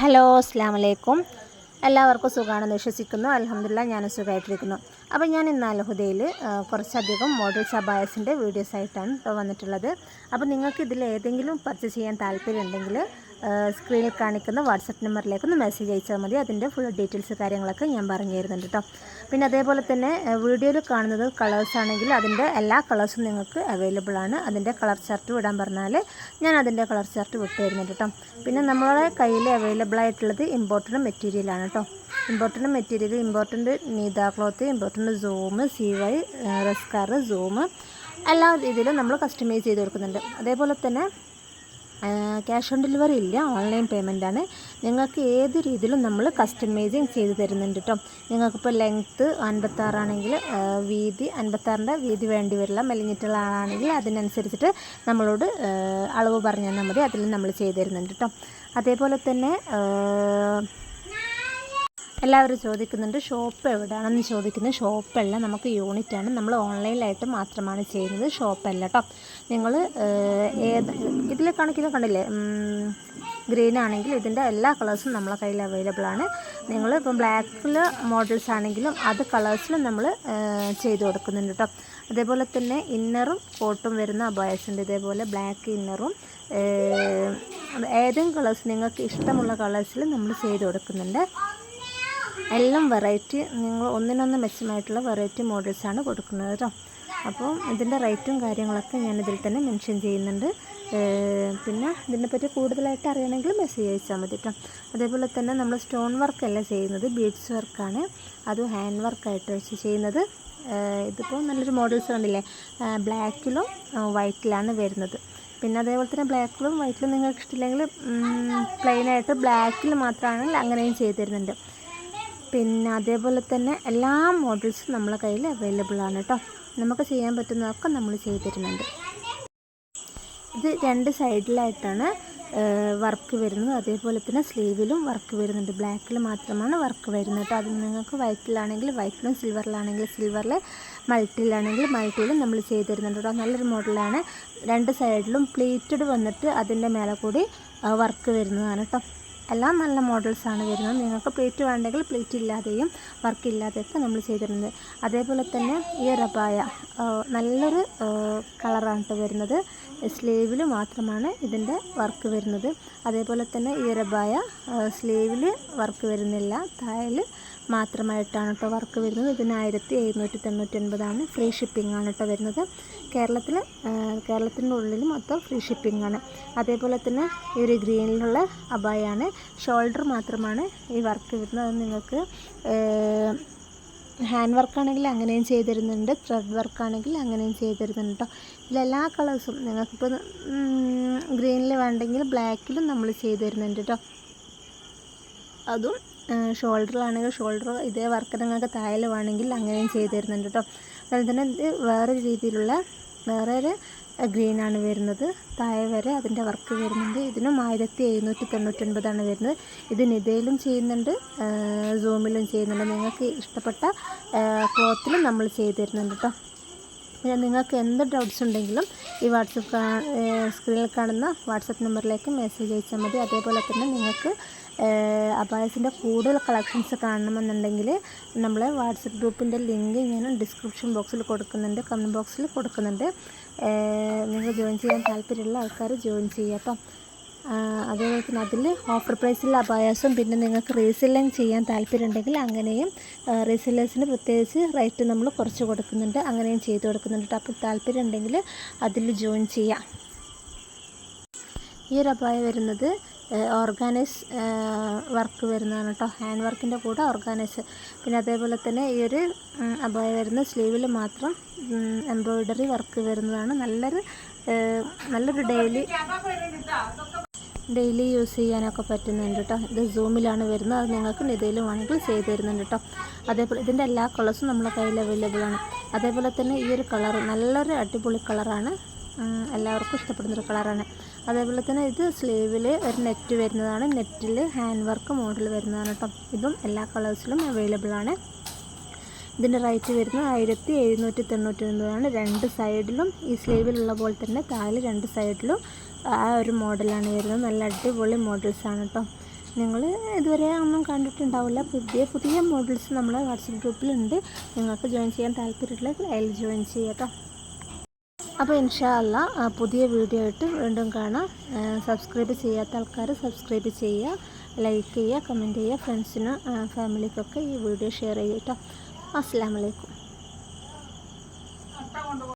Hello അസ്സാം വലൈക്കും എല്ലാവർക്കും സുഖമാണെന്ന് വിശ്വസിക്കുന്നു. അലഹമില്ല ഞാൻ സുഖമായിട്ടിരിക്കുന്നു അപ്പോൾ ഞാൻ ഇന്ന് അലഹുദയിൽ കുറച്ചധികം മോഡൽ സബായസിന്റെ വീഡിയോസ് ആയിട്ടാണ് ഇപ്പോൾ വന്നിട്ടുള്ളത്. അപ്പോൾ നിങ്ങൾക്ക് ഇതിൽ ഏതെങ്കിലും പർച്ചേസ് ചെയ്യാൻ താല്പര്യമുണ്ടെങ്കിൽ സ്ക്രീനിൽ കാണിക്കുന്ന വാട്സപ്പ് നമ്പറിലേക്ക് ഒന്ന് മെസ്സേജ് അയച്ചാൽ മതി. അതിന്റെ ഫുൾ ഡീറ്റെയിൽസ് കാര്യങ്ങളൊക്കെ ഞാൻ പറഞ്ഞു തരുന്നുണ്ട് കേട്ടോ പിന്നെ അതേപോലെ തന്നെ വീഡിയോയിൽ കാണുന്നത് കളേഴ്സ് ആണെങ്കിൽ അതിന്റെ എല്ലാ കളേഴ്സും നിങ്ങൾക്ക് അവൈലബിൾ ആണ്. അതിന്റെ കളർ ചാർട്ട് വിടാൻ പറഞ്ഞാൽ ഞാൻ അതിന്റെ കളർ ചാർട്ട് വിട്ട് തരുന്നുണ്ട് കേട്ടോ പിന്നെ നമ്മളെ കയ്യിൽ അവൈലബിൾ ആയിട്ടുള്ളത് ഇമ്പോർട്ടന്റ് മെറ്റീരിയലാണ് കേട്ടോ important material important നീതാ cloth important zoom C Y റെസ്കാർ zoom എല്ലാ രീതിയിലും നമ്മൾ കസ്റ്റമൈസ് ചെയ്ത് കൊടുക്കുന്നുണ്ട്. അതേപോലെ തന്നെ ക്യാഷ് ഓൺ ഡെലിവറി ഇല്ല ഓൺലൈൻ പേയ്മെന്റ് ആണ്. നിങ്ങൾക്ക് ഏത് രീതിയിലും നമ്മൾ കസ്റ്റമൈസിങ് ചെയ്ത് തരുന്നുണ്ട് കേട്ടോ നിങ്ങൾക്കിപ്പോൾ ലെങ്ത്ത് അൻപത്താറാണെങ്കിൽ വീതി അൻപത്താറിന്റെ വീതി വേണ്ടി വരില്ല. മെലിഞ്ഞിട്ടുള്ള ആളാണെങ്കിൽ അതിനനുസരിച്ചിട്ട് നമ്മളോട് അളവ് പറഞ്ഞു തന്നാൽ മതി. അതിൽ നമ്മൾ ചെയ്ത് തരുന്നുണ്ട് കേട്ടോ അതേപോലെ തന്നെ എല്ലാവരും ചോദിക്കുന്നുണ്ട് ഷോപ്പ് എവിടെയാണെന്ന് ചോദിക്കുന്നത്? ഷോപ്പല്ല നമുക്ക് യൂണിറ്റാണ് നമ്മൾ ഓൺലൈനിലായിട്ട് മാത്രമാണ് ചെയ്യുന്നത് ഷോപ്പല്ല കേട്ടോ നിങ്ങൾ ഏത് ഇതിൽ കാണിക്കുന്നത് കണ്ടില്ലേ ഗ്രീൻ ആണെങ്കിൽ ഇതിന്റെ എല്ലാ കളേഴ്സും നമ്മളെ കയ്യിൽ അവൈലബിൾ ആണ്. നിങ്ങൾ ഇപ്പം ബ്ലാക്കിൽ മോഡൽസ് ആണെങ്കിലും അത് കളേഴ്സിലും നമ്മൾ ചെയ്ത് കൊടുക്കുന്നുണ്ട് കേട്ടോ അതേപോലെ തന്നെ ഇന്നറും കോട്ടും വരുന്ന അബായസ് ഉണ്ട്. ഇതേപോലെ ബ്ലാക്ക് ഇന്നറും ഏതും കളേഴ്സ് നിങ്ങൾക്ക് ഇഷ്ടമുള്ള കളേഴ്സിൽ നമ്മൾ ചെയ്ത് കൊടുക്കുന്നുണ്ട്. എല്ലാം വെറൈറ്റി നിങ്ങൾ ഒന്നിനൊന്ന് മെച്ചമായിട്ടുള്ള വെറൈറ്റി മോഡൽസാണ് കൊടുക്കുന്നത് കേട്ടോ അപ്പോൾ ഇതിന്റെ റേറ്റും കാര്യങ്ങളൊക്കെ ഞാൻ ഇതിൽ തന്നെ മെൻഷൻ ചെയ്യുന്നുണ്ട്. പിന്നെ ഇതിനെപ്പറ്റി കൂടുതലായിട്ട് അറിയണമെങ്കിൽ മെസ്സേജ് അയച്ചാൽ മതി കേട്ടോ അതേപോലെ തന്നെ നമ്മൾ സ്റ്റോൺ വർക്കല്ല ചെയ്യുന്നത്? ബീഡ്സ് വർക്കാണ് അതും ഹാൻഡ് വർക്കായിട്ട് വെച്ച് ചെയ്യുന്നത്. ഇതിപ്പോൾ നല്ലൊരു മോഡൽസ് കണ്ടില്ലേ? ബ്ലാക്കിലും വൈറ്റിലാണ് വരുന്നത്. പിന്നെ അതേപോലെ തന്നെ ബ്ലാക്കിലും വൈറ്റിലും നിങ്ങൾക്ക് ഇഷ്ടമില്ലെങ്കിൽ പ്ലെയിനായിട്ട് ബ്ലാക്കിൽ മാത്രമാണെങ്കിൽ അങ്ങനെയും ചെയ്തു തരുന്നുണ്ട്. പിന്നെ അതേപോലെ തന്നെ എല്ലാ മോഡൽസും നമ്മളെ കയ്യിൽ അവൈലബിൾ ആണ് കേട്ടോ നമുക്ക് ചെയ്യാൻ പറ്റുന്നതൊക്കെ നമ്മൾ ചെയ്തു തരുന്നുണ്ട്. ഇത് രണ്ട് സൈഡിലായിട്ടാണ് വർക്ക് വരുന്നത്. അതേപോലെ തന്നെ സ്ലീവിലും വർക്ക് വരുന്നുണ്ട്. ബ്ലാക്കിൽ മാത്രമാണ് വർക്ക് വരുന്നത് കേട്ടോ അത് നിങ്ങൾക്ക് വൈറ്റിലാണെങ്കിൽ വൈറ്റിലും സിൽവറിലാണെങ്കിൽ സിൽവറിൽ മൾട്ടിയിലാണെങ്കിൽ മൾട്ടിയിലും നമ്മൾ ചെയ്ത് തരുന്നുണ്ട് കേട്ടോ നല്ലൊരു മോഡലാണ് രണ്ട് സൈഡിലും പ്ലീറ്റഡ് വന്നിട്ട് അതിന്റെ മേലെ കൂടി വർക്ക് വരുന്നതാണ് കേട്ടോ എല്ലാം നല്ല മോഡൽസാണ് വരുന്നത്. നിങ്ങൾക്ക് പ്ലേറ്റ് വേണ്ടെങ്കിൽ പ്ലേറ്റ് ഇല്ലാതെയും വർക്ക് ഇല്ലാതെയൊക്കെ നമ്മൾ ചെയ്തിരുന്നത് അതേപോലെ തന്നെ ഈ റബായ നല്ലൊരു കളറാണ് വരുന്നത്. സ്ലീവിൽ മാത്രമാണ് ഇതിന്റെ വർക്ക് വരുന്നത്. അതേപോലെ തന്നെ ഈ റബായ സ്ലീവിൽ വർക്ക് വരുന്നില്ല. താഴെ മാത്രമായിട്ടാണ് കേട്ടോ വർക്ക് വരുന്നത്. ഇതിന് ആയിരത്തി എഴുന്നൂറ്റി തൊണ്ണൂറ്റൊൻപതാണ് ഫ്രീ ഷിപ്പിംഗ് ആണ് കേട്ടോ വരുന്നത്. കേരളത്തിൽ കേരളത്തിന്റെ ഉള്ളിൽ മൊത്തം ഫ്രീ ഷിപ്പിംഗ് ആണ്. അതേപോലെ തന്നെ ഈ ഒരു ഗ്രീനിലുള്ള അബായാണ് ഷോൾഡർ മാത്രമാണ് ഈ വർക്ക് വരുന്നത്. അത് നിങ്ങൾക്ക് ഹാൻഡ് വർക്കാണെങ്കിൽ അങ്ങനെയും ചെയ്ത് തരുന്നുണ്ട് ത്രെഡ് വർക്കാണെങ്കിൽ അങ്ങനെയും ചെയ്ത് തരുന്നുണ്ട് കേട്ടോ ഇതിലെല്ലാ കളേഴ്സും നിങ്ങൾക്കിപ്പോൾ ഗ്രീനിൽ വേണ്ടെങ്കിൽ ബ്ലാക്കിലും നമ്മൾ ചെയ്ത് തരുന്നുണ്ട് കേട്ടോ അതും ഷോൾഡറിലാണെങ്കിൽ ഷോൾഡർ ഇതേ വർക്ക് നിങ്ങൾക്ക് താഴെ വേണമെങ്കിൽ അങ്ങനെയും ചെയ്ത് തരുന്നുണ്ട് കേട്ടോ. അതുപോലെ തന്നെ ഇത് വേറെ രീതിയിലുള്ള വേറെ ഒരു ആണ് വരുന്നത്. താഴെ വരെ അതിന്റെ വർക്ക് വരുന്നുണ്ട്. ഇതിനും ആയിരത്തി എഴുന്നൂറ്റി തൊണ്ണൂറ്റൊൻപതാണ് വരുന്നത്. ഇത് നിതയിലും ചെയ്യുന്നുണ്ട് സൂമിലും ചെയ്യുന്നുണ്ട്. നിങ്ങൾക്ക് ഇഷ്ടപ്പെട്ട ക്ലോത്തിലും നമ്മൾ ചെയ്ത് തരുന്നുണ്ട് കേട്ടോ. പിന്നെ നിങ്ങൾക്ക് എന്ത് ഡൗട്ട്സ് ഉണ്ടെങ്കിലും ഈ വാട്സപ്പ് സ്ക്രീനിൽ കാണുന്ന വാട്സപ്പ് നമ്പറിലേക്ക് മെസ്സേജ് അയച്ചാൽ മതി. അതേപോലെ തന്നെ നിങ്ങൾക്ക് അബായസിന്റെ കൂടുതൽ കളക്ഷൻസ് കാണണമെന്നുണ്ടെങ്കിൽ നമ്മൾ വാട്സപ്പ് ഗ്രൂപ്പിന്റെ ലിങ്ക് ഞാൻ ഡിസ്ക്രിപ്ഷൻ ബോക്സിൽ കൊടുക്കുന്നുണ്ട് കമന്റ് ബോക്സിൽ കൊടുക്കുന്നുണ്ട്. നിങ്ങൾ ജോയിൻ ചെയ്യാൻ താല്പര്യമുള്ള ആൾക്കാർ ജോയിൻ ചെയ്യാം കേട്ടോ അതേപോലെ തന്നെ അതിൽ ഓഫർ പ്രൈസിൽ അബായാസും പിന്നെ നിങ്ങൾക്ക് റീസെല്ലിങ് ചെയ്യാൻ താല്പര്യമുണ്ടെങ്കിൽ അങ്ങനെയും റീസെല്ലേഴ്സിന് പ്രത്യേകിച്ച് റേറ്റ് നമ്മൾ കുറച്ച് കൊടുക്കുന്നുണ്ട് അങ്ങനെയും ചെയ്ത് കൊടുക്കുന്നുണ്ട്. അപ്പോൾ താല്പര്യം ഉണ്ടെങ്കിൽ അതിൽ ജോയിൻ ചെയ്യാം. ഈ ഒരു അപായം വരുന്നത് ഓർഗാനൈസ് വർക്ക് വരുന്നതാണ് കേട്ടോ ഹാൻഡ് വർക്കിന്റെ കൂടെ ഓർഗാനൈസ് പിന്നെ അതേപോലെ തന്നെ ഈ ഒരു അബായ വരുന്ന സ്ലീവിൽ മാത്രം എംബ്രോയിഡറി വർക്ക് വരുന്നതാണ്. നല്ലൊരു നല്ലൊരു ഡെയിലി ഡെയിലി യൂസ് ചെയ്യാനൊക്കെ പറ്റുന്നുണ്ട് കേട്ടോ ഇത് സൂമിലാണ് വരുന്നത്. അത് നിങ്ങൾക്ക് നിതയിലും വേണമെങ്കിൽ ചെയ്ത് തരുന്നുണ്ട് കേട്ടോ അതേപോലെ ഇതിന്റെ എല്ലാ കളേഴ്സും നമ്മുടെ കയ്യിൽ അവൈലബിൾ ആണ്. അതേപോലെ തന്നെ ഈ ഒരു കളർ നല്ലൊരു അടിപൊളി കളറാണ് എല്ലാവർക്കും ഇഷ്ടപ്പെടുന്ന ഒരു കളറാണ് അതേപോലെ തന്നെ ഇത് സ്ലീവിൽ ഒരു നെറ്റ് വരുന്നതാണ്. നെറ്റിൽ ഹാൻഡ് വർക്ക് മോഡൽ വരുന്നതാണ് കേട്ടോ ഇതും എല്ലാ കളേഴ്സിലും അവൈലബിൾ ആണ്. ഇതിന്റെ റേറ്റ് വരുന്നത് ആയിരത്തി എഴുന്നൂറ്റി തൊണ്ണൂറ്റി ഒൻപതാണ് രണ്ട് സൈഡിലും ഈ സ്ലീവിലുള്ള പോലെ തന്നെ താഴെ രണ്ട് സൈഡിലും ആ ഒരു മോഡലാണ് വരുന്നത്. നല്ല അടിപൊളി മോഡൽസാണ് കേട്ടോ നിങ്ങൾ ഇതുവരെ ഒന്നും കണ്ടിട്ടുണ്ടാവില്ല. പുതിയ പുതിയ മോഡൽസ് നമ്മളെ വാട്സപ്പ് ഗ്രൂപ്പിലുണ്ട് നിങ്ങൾക്ക് ജോയിൻ ചെയ്യാൻ താല്പര്യമുള്ള അതിൽ ജോയിൻ ചെയ്യാം കേട്ടോ അപ്പോൾ ഇൻഷാല്ല പുതിയ വീഡിയോ ആയിട്ട് വീണ്ടും കാണാം. സബ്സ്ക്രൈബ് ചെയ്യാത്ത ആൾക്കാർ സബ്സ്ക്രൈബ് ചെയ്യുക ലൈക്ക് ചെയ്യുക കമന്റ് ചെയ്യുക ഫ്രണ്ട്സിനും ഫാമിലിക്കൊക്കെ ഈ വീഡിയോ ഷെയർ ചെയ്യുക കേട്ടോ അസ്സാം വലൈക്കും